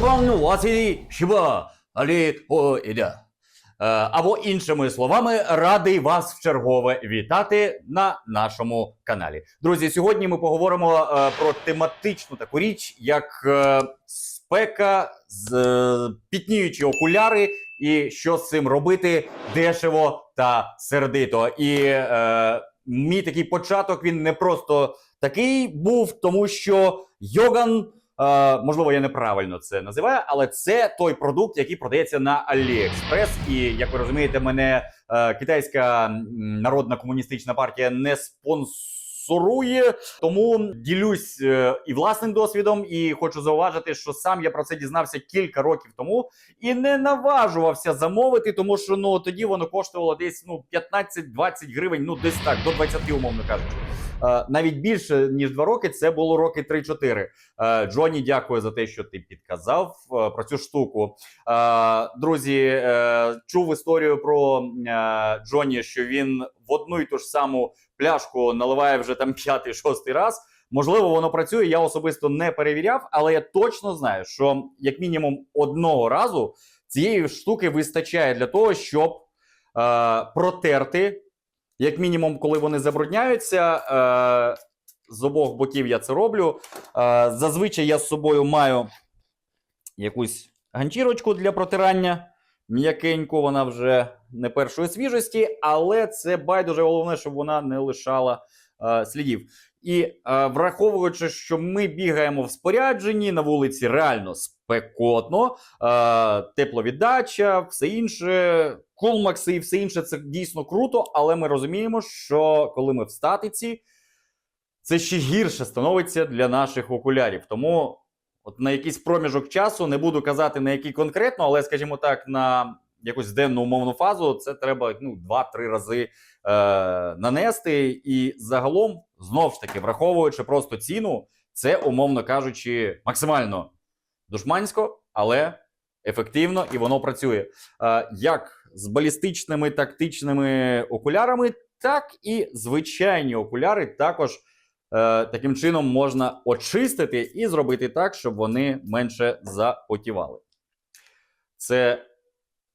Василій Шіба Алі Оіда. Е, Або іншими словами, радий вас в чергове вітати на нашому каналі. Друзі, сьогодні ми поговоримо е, про тематичну таку річ, як е, спека, з пітніючі окуляри, і що з цим робити дешево та сердито. І е, мій такий початок він не просто такий був, тому що Йоган. Е, можливо, я неправильно це називаю, але це той продукт, який продається на AliExpress. І як ви розумієте, мене е, китайська народна комуністична партія не спонсорує. Тому ділюсь е, і власним досвідом, і хочу зауважити, що сам я про це дізнався кілька років тому і не наважувався замовити, тому що ну тоді воно коштувало десь ну 15-20 гривень, ну десь так, до 20, умовно кажучи. Е, навіть більше ніж 2 роки, це було роки 3-4. Е, Джоні, дякую за те, що ти підказав про цю штуку. Друзі, чув історію про Джоні, що він в одну й ту ж саму пляшку наливає вже там п'ятий, шостий раз. Можливо, воно працює. Я особисто не перевіряв, але я точно знаю, що як мінімум одного разу цієї штуки вистачає для того, щоб е, протерти, як мінімум, коли вони забрудняються. Е, з обох боків я це роблю. Е, зазвичай я з собою маю якусь ганчірочку для протирання. М'якенько вона вже не першої свіжості, але це байдуже головне, щоб вона не лишала е, слідів. І е, враховуючи, що ми бігаємо в спорядженні на вулиці реально спекотно, е, тепловіддача, все інше, кулмакси і все інше це дійсно круто, але ми розуміємо, що коли ми в статиці, це ще гірше становиться для наших окулярів. Тому от на якийсь проміжок часу не буду казати на який конкретно, але скажімо так, на якусь денну умовну фазу це треба ну, 2-3 рази е, нанести. І загалом, знов ж таки, враховуючи просто ціну, це, умовно кажучи, максимально душмансько, але ефективно і воно працює. Е, як з балістичними тактичними окулярами, так і звичайні окуляри також. Е, таким чином можна очистити і зробити так, щоб вони менше запотівали. Це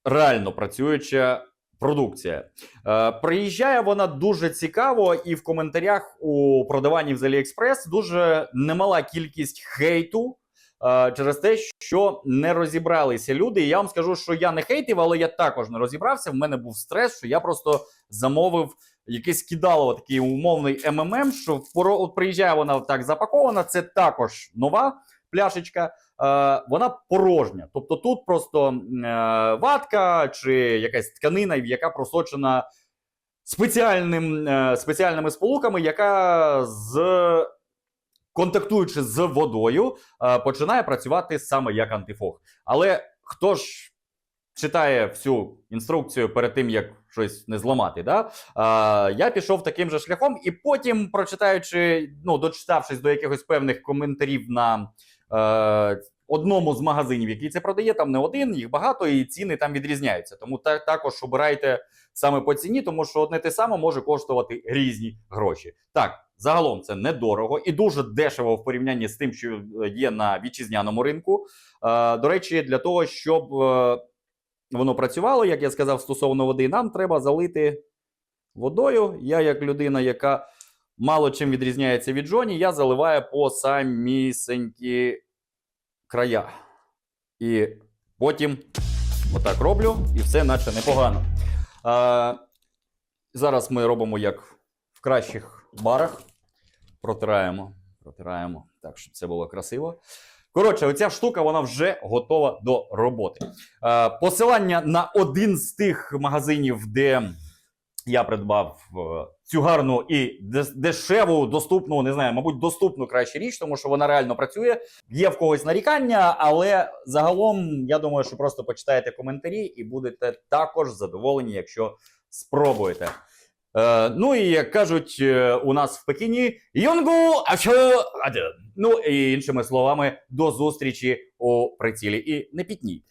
реально працююча продукція. Е, приїжджає вона дуже цікаво, і в коментарях у продаванні з AliExpress дуже немала кількість хейту. е, Через те, що не розібралися люди. І я вам скажу, що я не хейтив, але я також не розібрався. В мене був стрес, що я просто замовив якесь кидало такий умовний МММ, що приїжджає вона так запакована. Це також нова пляшечка. Е, вона порожня. Тобто тут просто е, ватка чи якась тканина, яка просочена спеціальним, е, спеціальними сполуками, яка з контактуючи з водою, е, починає працювати саме як антифог. Але хто ж читає всю інструкцію перед тим, як щось не зламати, да? е, я пішов таким же шляхом, і потім, прочитаючи, ну, дочитавшись до якихось певних коментарів на е, одному з магазинів, який це продає, там не один, їх багато, і ціни там відрізняються. Тому та, також обирайте саме по ціні, тому що одне те саме може коштувати різні гроші. Так, загалом це недорого і дуже дешево в порівнянні з тим, що є на вітчизняному ринку. Е, до речі, для того, щоб е, воно працювало, як я сказав, стосовно води, нам треба залити водою. Я, як людина, яка мало чим відрізняється від Джоні, я заливаю по самісенькі края. І потім отак роблю, і все наче непогано. А, зараз ми робимо як в кращих барах. Протираємо, протираємо так, щоб це було красиво. Коротше, оця штука вона вже готова до роботи. Е, посилання на один з тих магазинів, де я придбав е, цю гарну і дешеву, доступну, не знаю, мабуть, доступну краще річ, тому що вона реально працює. Є в когось нарікання, але загалом я думаю, що просто почитаєте коментарі і будете також задоволені, якщо спробуєте. Е, ну і як кажуть е, у нас в Пекіні, Йонгу, а що. Ну і іншими словами, до зустрічі у прицілі. І не пітніть.